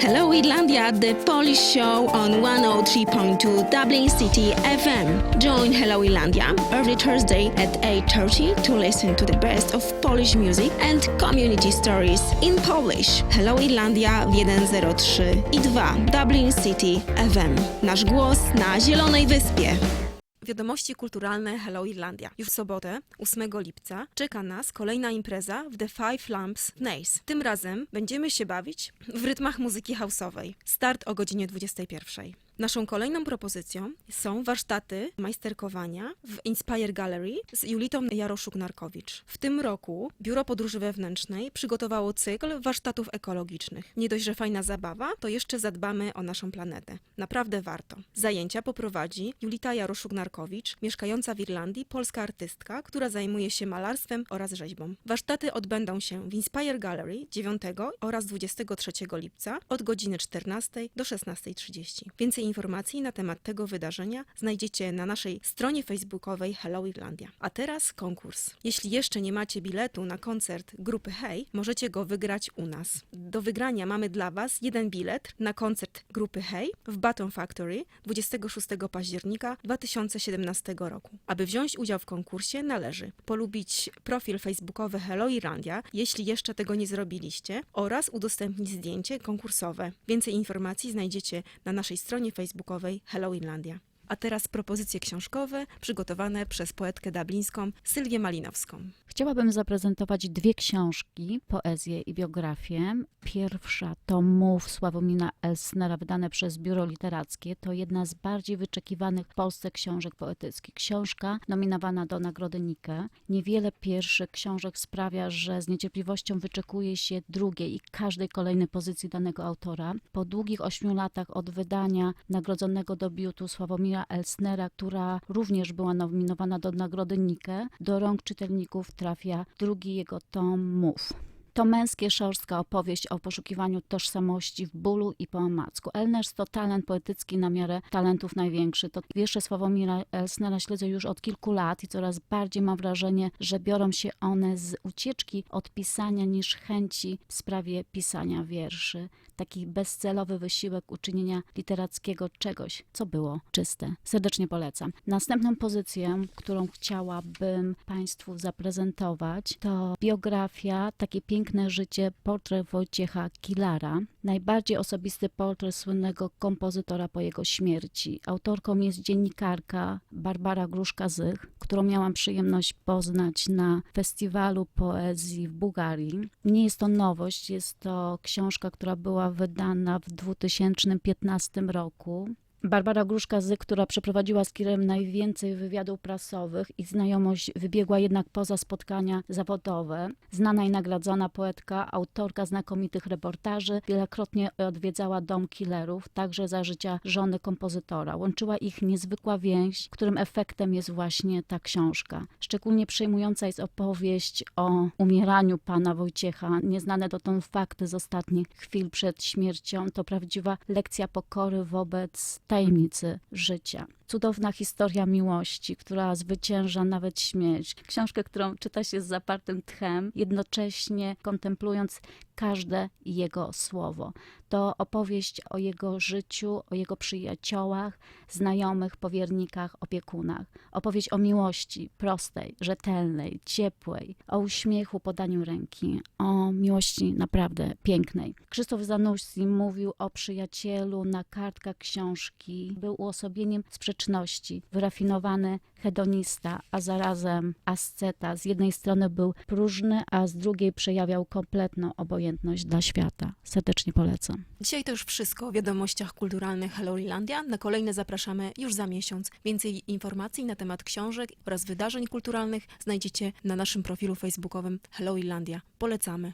Hello Irlandia, the Polish show on 103.2 Dublin City FM. Join Hello Irlandia every Thursday at 8.30 to listen to the best of Polish music and community stories in Polish. Hello Irlandia w 103 i 2 Dublin City FM. Nasz głos na Zielonej Wyspie. Wiadomości kulturalne Hello Irlandia. Już w sobotę, 8 lipca, czeka nas kolejna impreza w The Five Lamps Nace. Tym razem będziemy się bawić w rytmach muzyki houseowej. Start o godzinie 21. Naszą kolejną propozycją są warsztaty majsterkowania w Inspire Gallery z Julitą Jaroszuk-Narkowicz. W tym roku Biuro Podróży Wewnętrznej przygotowało cykl warsztatów ekologicznych. Nie dość, że fajna zabawa, to jeszcze zadbamy o naszą planetę. Naprawdę warto. Zajęcia poprowadzi Julita Jaroszuk-Narkowicz, mieszkająca w Irlandii, polska artystka, która zajmuje się malarstwem oraz rzeźbą. Warsztaty odbędą się w Inspire Gallery 9 oraz 23 lipca od godziny 14 do 16.30. Więcej informacji na temat tego wydarzenia znajdziecie na naszej stronie facebookowej Hello Irlandia. A teraz konkurs. Jeśli jeszcze nie macie biletu na koncert grupy Hej, możecie go wygrać u nas. Do wygrania mamy dla Was jeden bilet na koncert grupy Hej w Baton Factory 26 października 2017 roku. Aby wziąć udział w konkursie należy polubić profil facebookowy Hello Irlandia, jeśli jeszcze tego nie zrobiliście, oraz udostępnić zdjęcie konkursowe. Więcej informacji znajdziecie na naszej stronie facebookowej Hello Irlandia. A teraz propozycje książkowe przygotowane przez poetkę dublińską Sylwię Malinowską. Chciałabym zaprezentować dwie książki, poezję i biografię. Pierwsza to Mów Sławomina Elsnera, wydane przez Biuro Literackie. To jedna z bardziej wyczekiwanych w Polsce książek poetyckich. Książka nominowana do Nagrody Nike. Niewiele pierwszych książek sprawia, że z niecierpliwością wyczekuje się drugiej i każdej kolejnej pozycji danego autora. Po długich ośmiu latach od wydania nagrodzonego debiutu Sławomira Elsnera, która również była nominowana do Nagrody Nike, do rąk czytelników trafia drugi jego tom Mów. To męskie szorstka opowieść o poszukiwaniu tożsamości w bólu i po omacku. Elners to talent poetycki na miarę talentów największy. To wiersze Sławomira Elsnera śledzę już od kilku lat i coraz bardziej mam wrażenie, że biorą się one z ucieczki od pisania niż chęci w sprawie pisania wierszy. Taki bezcelowy wysiłek uczynienia literackiego czegoś, co było czyste. Serdecznie polecam. Następną pozycję, którą chciałabym Państwu zaprezentować, to biografia, takie piękne życie, portret Wojciecha Kilara. Najbardziej osobisty portret słynnego kompozytora po jego śmierci. Autorką jest dziennikarka Barbara Gruszka-Zych, którą miałam przyjemność poznać na festiwalu poezji w Bułgarii. Nie jest to nowość, jest to książka, która była wydana w 2015 roku. Barbara Gruszka-Zy, która przeprowadziła z Kirem najwięcej wywiadów prasowych i znajomość wybiegła jednak poza spotkania zawodowe. Znana i nagradzana poetka, autorka znakomitych reportaży, wielokrotnie odwiedzała dom killerów, także za życia żony kompozytora. Łączyła ich niezwykła więź, którym efektem jest właśnie ta książka. Szczególnie przejmująca jest opowieść o umieraniu pana Wojciecha. Nieznane dotąd fakty z ostatnich chwil przed śmiercią to prawdziwa lekcja pokory wobec tajemnicy życia. Cudowna historia miłości, która zwycięża nawet śmierć. Książkę, którą czyta się z zapartym tchem, jednocześnie kontemplując każde jego słowo. To opowieść o jego życiu, o jego przyjaciołach, znajomych, powiernikach, opiekunach. Opowieść o miłości prostej, rzetelnej, ciepłej, o uśmiechu, podaniu ręki, o miłości naprawdę pięknej. Krzysztof Zanussi mówił o przyjacielu na kartkach książki. Był uosobieniem sprzeczności, wyrafinowany hedonista, a zarazem asceta. Z jednej strony był próżny, a z drugiej przejawiał kompletną obojętność dla świata. Serdecznie polecam. Dzisiaj to już wszystko o wiadomościach kulturalnych Hello Irlandia. Na kolejne zapraszamy już za miesiąc. Więcej informacji na temat książek oraz wydarzeń kulturalnych znajdziecie na naszym profilu facebookowym Hello Irlandia. Polecamy.